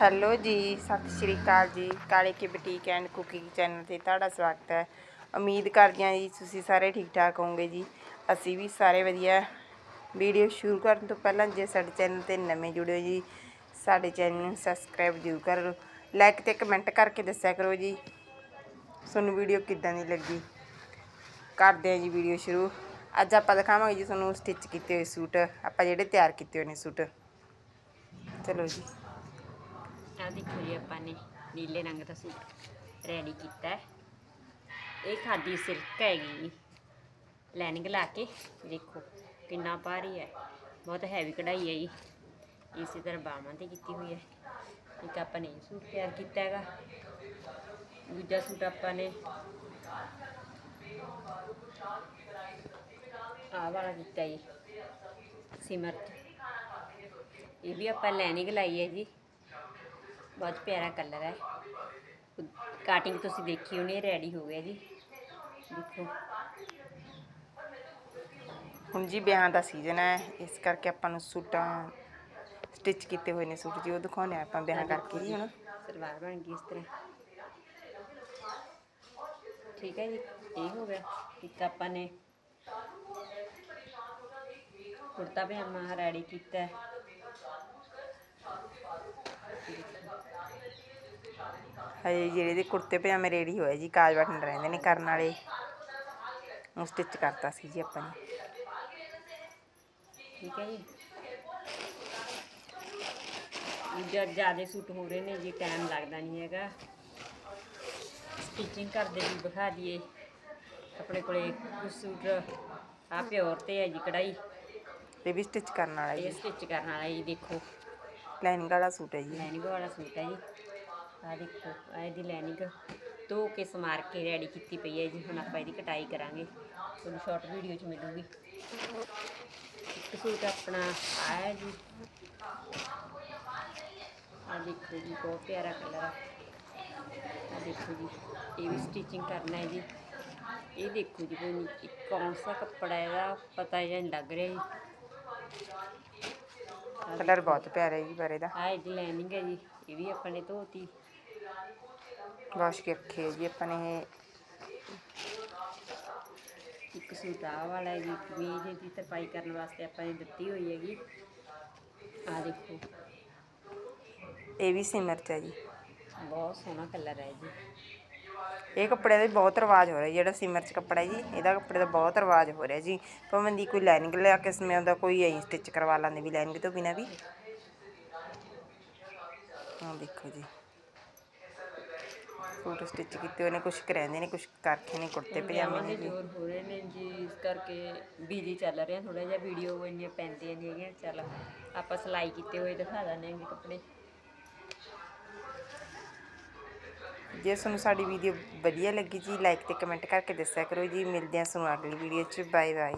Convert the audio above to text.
Hello ਜੀ, ਸਤਿ ਸ਼੍ਰੀ ਅਕਾਲ ਜੀ। ਕਾਲੇ ਕੀ ਬੁਟੀਕ ਐਂਡ ਕੁਕਿੰਗ ਚੈਨਲ ਤੇ ਤੁਹਾਡਾ ਸਵਾਗਤ ਹੈ। ਉਮੀਦ ਕਰਦੇ ਹਾਂ ਜੀ ਤੁਸੀਂ ਸਾਰੇ ਠੀਕ ਠਾਕ ਹੋਵੋਗੇ ਜੀ। ਅਸੀਂ ਵੀ ਸਾਰੇ ਵਧੀਆ। ਵੀਡੀਓ ਸ਼ੁਰੂ ਕਰਨ ਤੋਂ ਪਹਿਲਾਂ ਜੇ ਸਾਡੇ ਚੈਨਲ ਤੇ ਨਵੇਂ ਜੁੜੇ ਹੋ ਜੀ, ਸਾਡੇ ਚੈਨਲ ਨੂੰ ਸਬਸਕ੍ਰਾਈਬ ਜ਼ਰੂਰ ਕਰ। ਲਓ ਲਾਈਕ ਤੇ ਕਮੈਂਟ ਕਰਕੇ ਦੱਸਿਆ ਕਰੋ ਜੀ, ਤੁਹਾਨੂੰ ਵੀਡੀਓ ਕਿੱਦਾਂ ਦੀ ਲੱਗੀ। ਕਰਦੇ ਹਾਂ ਜੀ ਵੀਡੀਓ ਸ਼ੁਰੂ। ਅੱਜ ਆਪਾਂ ਦਿਖਾਵਾਂਗੇ ਜੀ ਤੁਹਾਨੂੰ ਸਟਿਚ ਕੀਤੇ ਹੋਏ ਸੂਟ। ਆਪਾਂ ਜਿਹੜੇ ਤਿਆਰ ਕੀਤੇ ਹੋਏ ਨੇ ਸੂਟ। ਚਲੋ ਜੀ। ਆ ਦੇਖੋ ਜੀ ਆਪਾਂ ਨੇ ਨੀਲੇ ਰੰਗ ਦਾ ਸੂਟ ਰੈਡੀ ਕੀਤਾ ਹੈ। ਇਹ ਖਾਦੀ ਸਿਲਕ ਹੈਗੀ ਜੀ। ਲਾਈਨਿੰਗ ਲਾ ਕੇ ਦੇਖੋ ਕਿੰਨਾ ਭਾਰੀ ਹੈ। ਬਹੁਤ ਹੈਵੀ ਕਢਾਈ ਹੈ ਜੀ। ਇਸੇ ਤਰ੍ਹਾਂ ਬਾਹਾਂ ਤੇ ਕੀਤੀ ਹੋਈ ਹੈ। ਇੱਕ ਆਪਾਂ ਨੇ ਇਹ ਸੂਟ ਤਿਆਰ ਕੀਤਾ ਹੈਗਾ। ਦੂਜਾ ਸੂਟ ਆਪਾਂ ਨੇ ਆਹ ਵਾਲਾ ਕੀਤਾ ਜੀ। ਸਿਮਰਤ। ਇਹ ਵੀ ਆਪਾਂ ਲਾਈਨਿੰਗ ਲਾਈ ਹੈ ਜੀ। ਬਹੁਤ ਪਿਆਰਾ ਕਲਰ ਹੈ। ਕਾਟਿੰਗ ਤੁਸੀਂ ਦੇਖੀ ਹੋਣੀ ਰੈਡੀ ਹੋ ਗਿਆ ਜੀ। ਦੇਖੋ। ਹੁਣ ਜੀ ਵਿਆਹਾਂ ਦਾ ਸੀਜ਼ਨ ਹੈ ਇਸ ਕਰਕੇ ਆਪਾਂ ਨੂੰ ਸੂਟਾਂ ਸਟਿਚ ਕੀਤੇ ਹੋਏ ਨੇ ਸੂਟ ਜੀ ਉਹ ਦਿਖਾਉਣੇ ਆ ਆਪਾਂ ਵਿਆਹਾਂ ਕਰਕੇ ਜੀ ਹੁਣ ਸਲਵਾਰ ਬਣ ਗਈ ਇਸ ਤਰ੍ਹਾਂ। ਠੀਕ ਹੈ ਜੀ ਇਹ ਹੋ ਗਿਆ। ਇੱਕ ਆਪਾਂ ਨੇ ਕੁੜਤਾ ਪਜਾਮਾ ਰੈਡੀ ਕੀਤਾ ਹੈ। ਹਜੇ ਜਿਹੜੇ ਦੇ ਕੁੜਤੇ ਪਜਾਮੇ ਰੈਡੀ ਹੋਏ ਜੀ ਕਾਜ ਬਟਨ ਰਹਿੰਦੇ ਨੇ ਕਰਨ ਵਾਲੇ। ਉਹ ਸਟਿਚ ਕਰਤਾ ਸੀ ਜੀ ਆਪਾਂ ਨੇ। ਠੀਕ ਹੈ ਜੀ। ਜਦ ਜ਼ਿਆਦਾ ਸੂਟ ਹੋ ਰਹੇ ਨੇ ਜੀ ਟਾਈਮ ਲੱਗਦਾ ਨਹੀਂ ਹੈਗਾ। ਸਟਿਚਿੰਗ ਕਰਦੇ ਵੀ ਵਿਖਾ ਦਈਏ। ਆਪਣੇ ਕੋਲੇ ਕੁਝ ਸੂਟ ਆ ਪਿਓਰ ਤੇ ਹੈ ਜੀ ਕਢਾਈ ਇਹ ਵੀ ਸਟਿਚ ਕਰਨ ਵਾਲਾ ਇਹ ਜੀ ਸਟਿਚ ਕਰਨ ਵਾਲਾ ਜੀ ਦੇਖੋ। ਲਾਈਨਿੰਗ ਵਾਲਾ ਸੂਟ ਹੈ ਜੀ। ਲਾਈਨਿੰਗ ਵਾਲਾ ਸੂਟ ਹੈ ਜੀ। ਆ ਦੇਖੋ ਆ ਇਹਦੀ ਲਾਈਨਿੰਗ ਧੋ ਕੇ ਸਮਾਰ ਕੇ ਰੈਡੀ ਕੀਤੀ ਪਈ ਹੈ ਜੀ। ਹੁਣ ਆਪਾਂ ਇਹਦੀ ਕਟਾਈ ਕਰਾਂਗੇ। ਤੁਹਾਨੂੰ ਸ਼ਾਰਟ ਵੀਡੀਓ 'ਚ ਮਿਲੂਗੀ। ਇੱਕ ਸੂਟ ਆਪਣਾ ਆਇਆ ਜੀ। ਆ ਦੇਖੋ ਜੀ ਬਹੁਤ ਪਿਆਰਾ ਕਲਰ ਆ। ਆ ਦੇਖੋ ਜੀ ਇਹ ਵੀ ਸਟਿਚਿੰਗ ਕਰਨਾ ਹੈ ਜੀ। ਇਹ ਦੇਖੋ ਜੀ ਕੋਈ ਕੌਣ ਸਾ ਕੱਪੜਾ ਇਹਦਾ? ਪਤਾ ਹੀ ਨਹੀਂ ਲੱਗ ਰਿਹਾ ਜੀ। ਕਲਰ ਬਹੁਤ ਪਿਆਰਾ ਹੈ ਜੀ ਪਰ ਇਹਦਾ। ਆ ਇਹਦੀ ਲਾਈਨਿੰਗ ਹੈ ਜੀ। ਇਹ ਵੀ ਆਪਾਂ ਨੇ ਧੋਤੀ। ਵਾਸ਼ ਕੇ ਰੱਖੀ ਜੀ ਆਪਾਂ ਨੇ ਇਹ ਇੱਕ ਸੂਟ ਵਾਲਾ ਹੈ ਜੀ ਕਮੀਜ਼ ਦੀ ਤਰਪਾਈ ਕਰਨ ਵਾਸਤੇ ਆਪਾਂ ਨੇ ਦਿੱਤੀ ਹੋਈ ਹੈਗੀ ਆ ਦੇਖੋ ਇਹ ਵੀ ਸਿਮਰਚ ਹੈ ਜੀ ਬਹੁਤ ਸੋਹਣਾ ਕਲਰ ਹੈ ਜੀ ਇਹ ਕੱਪੜੇ ਦਾ ਬਹੁਤ ਰਿਵਾਜ ਹੋ ਰਿਹਾ ਜਿਹੜਾ ਸਿਮਰਚ ਕੱਪੜਾ ਹੈ ਜੀ ਇਹਦਾ ਕੱਪੜੇ ਦਾ ਬਹੁਤ ਰਿਵਾਜ ਹੋ ਰਿਹਾ ਜੀ ਭਾਵੇਂ ਦੀ ਕੋਈ ਲਾਈਨਿੰਗ ਲਿਆ ਕੇ ਸਮੇਂ ਕੋਈ ਐਂ ਸਟਿਚ ਕਰਵਾ ਲੈਂਦੇ ਵੀ ਲਾਈਨਿੰਗ ਤੋਂ ਬਿਨਾ ਵੀ ਹਾਂ ਦੇਖੋ ਜੀ ਸੂਟ ਸਟਿਚ ਕੀਤੇ ਹੋਏ ਨੇ ਕੁਝ ਕਰਾਂਦੇ ਨੇ ਕੁਝ ਕਰਖੇ ਨੇ ਕੁੜਤੇ ਪਜਾਮੇ ਨੇ ਜੀ ਜ਼ੋਰ ਹੋ ਰਹੇ ਨੇ ਜੀ ਇਸ ਕਰਕੇ ਬਿਜ਼ੀ ਚੱਲ ਰਿਹਾ ਥੋੜਾ ਜਿਹਾ ਵੀਡੀਓ ਇੰਨੀਆਂ ਪੈਂਦੀਆਂ ਨਹੀਂ ਹੈਗੀਆਂ ਚੱਲ ਆਪਾਂ ਸਿਲਾਈ ਕੀਤੇ ਹੋਏ ਦਿਖਾ ਹਾਂ ਕੱਪੜੇ। ਜੇ ਤੁਹਾਨੂੰ ਸਾਡੀ ਵੀਡੀਓ ਵਧੀਆ ਲੱਗੀ ਜੀ ਲਾਈਕ ਤੇ ਕਮੈਂਟ ਕਰਕੇ ਦੱਸਿਆ ਕਰੋ ਜੀ। ਮਿਲਦੇ ਹਾਂ ਤੁਹਾਨੂੰ ਅਗਲੀ ਵੀਡੀਓ 'ਚ। Bye bye